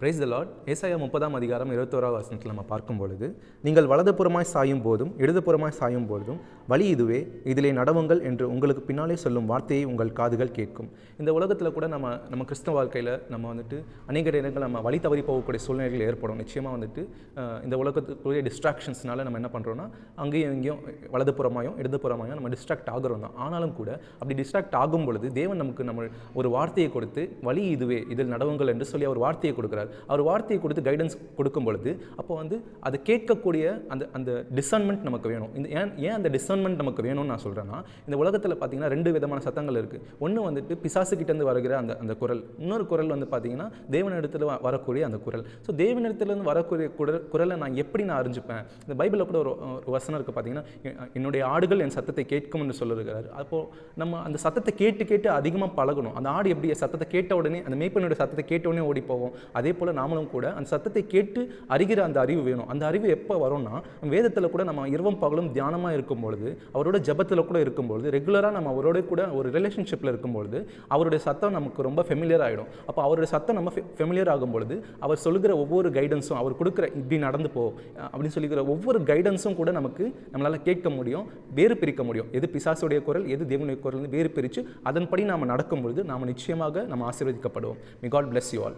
Praise the Lord ஏசாயா முப்பதாம் அதிகாரம் இருபத்தோராவது வசனத்தில் நம்ம பார்க்கும் பொழுது நீங்கள் வலதுபுறமாய் சாயும் போதும் இடதுபுறமாய் சாயும் பொழுதும் வழி இதுவே இதிலே நடவுங்கள் என்று உங்களுக்கு பின்னாலே சொல்லும் வார்த்தையை உங்கள் காதுகள் கேட்கும். இந்த உலகத்தில் கூட நம்ம நம்ம கிறிஸ்தவ வாழ்க்கையில் நம்ம வந்துட்டு அநேக இடங்கள் நம்ம வழி தவறி போகக்கூடிய சூழ்நிலைகள் ஏற்படும். நிச்சயமாக வந்துட்டு இந்த உலகத்துக்குரிய டிஸ்ட்ராக்ஷன்ஸ்னால நம்ம என்ன பண்ணுறோம்னா அங்கேயும் இங்கேயும் வலதுபுறமாயும் இடதுபுறமாயும் நம்ம டிஸ்ட்ராக்ட் ஆகிறோம் தான். ஆனாலும் கூட அப்படி டிஸ்ட்ராக்ட் ஆகும் பொழுது தேவன் நமக்கு நம்ம ஒரு வார்த்தையை கொடுத்து வழி இதுவே இதில் நடவுங்கள் என்று சொல்லி அவர் வார்த்தையை கொடுக்குறாரு. அவர் வார்த்தையை கொடுத்து கைடன்ஸ் கொடுக்கும் பொழுது அப்போ வந்து அதை கேட்கக்கூடிய அந்த அந்த டிசன்மெண்ட் நமக்கு வேணும். இந்த ஏன் ஏன் அந்த டிசன்மெண்ட் நமக்கு வேணும்னு நான் சொல்கிறேன்னா இந்த உலகத்தில் பார்த்தீங்கன்னா ரெண்டு விதமான சத்தங்கள் இருக்குது ஒன்று வந்துட்டு பிசாசுக்கிட்டேருந்து வருகிற அந்த அந்த குரல். இன்னொரு குரல் வந்து பார்த்தீங்கன்னா தேவனிடத்தில் வ- வரக்கூடிய அந்த குரல். ஸோ தேவனிடத்துலேருந்து வரக்கூடிய குரல் குரலை நான் எப்படி நான் அறிஞ்சுப்பேன்? இந்த பைபிளில் கூட ஒரு ஒரு வசனம் இருக்குது பார்த்தீங்கன்னா என்னுடைய ஆடுகள் என் சத்தத்தை கேட்கும் என்று சொல்லிருக்கிறார். அப்போது நம்ம அந்த சத்தத்தை கேட்டு கேட்டு அதிகமாக பழகணும். அந்த ஆடு எப்படி சத்தத்தை கேட்ட உடனே அந்த மேய்ப்பனுடைய சத்தத்தை கேட்ட உடனே ஓடி போகும். அதே போல் நாமளும் கூட அந்த சத்தத்தை கேட்டு அறிகிற அந்த அறிவு வேணும். அந்த அறிவு எப்போ வரும்னா வேதத்தில் கூட நம்ம இரவும் பகலும் தியானமாக இருக்கும் பொழுது அவரோட ஜெபத்தில் கூட இருக்கும் பொழுது ரெகுலராக நம்ம அவரோட கூட ஒரு ரிலேஷன்ஷிப்பில் இருக்கும்பொழுது அவருடைய சத்தம் நமக்கு ரொம்ப ஃபெமிலியர் ஆகிடும் அப்போ அவருடைய சத்தம் நம்ம ஃபெமிலியர் ஆகும் பொழுது அவர் சொல்லுகிற ஒவ்வொரு கைடன்ஸும் அவர் கொடுக்குற இப்படி நடந்து போ அப்படின்னு சொல்லிக்கிற ஒவ்வொரு கைடன்ஸும் கூட நமக்கு நம்மளால் கேட்க முடியும் வேறு பிரிக்க முடியும். எது பிசாசுடைய குரல் எது தேவனுடைய குரல் வேறு பிரித்து அதன்படி நாம் நடக்கும் பொழுது நாம் நிச்சயமாக நம்ம ஆசீர்வதிக்கப்படுவோம். மி காட் பிளஸ் யூ ஆல்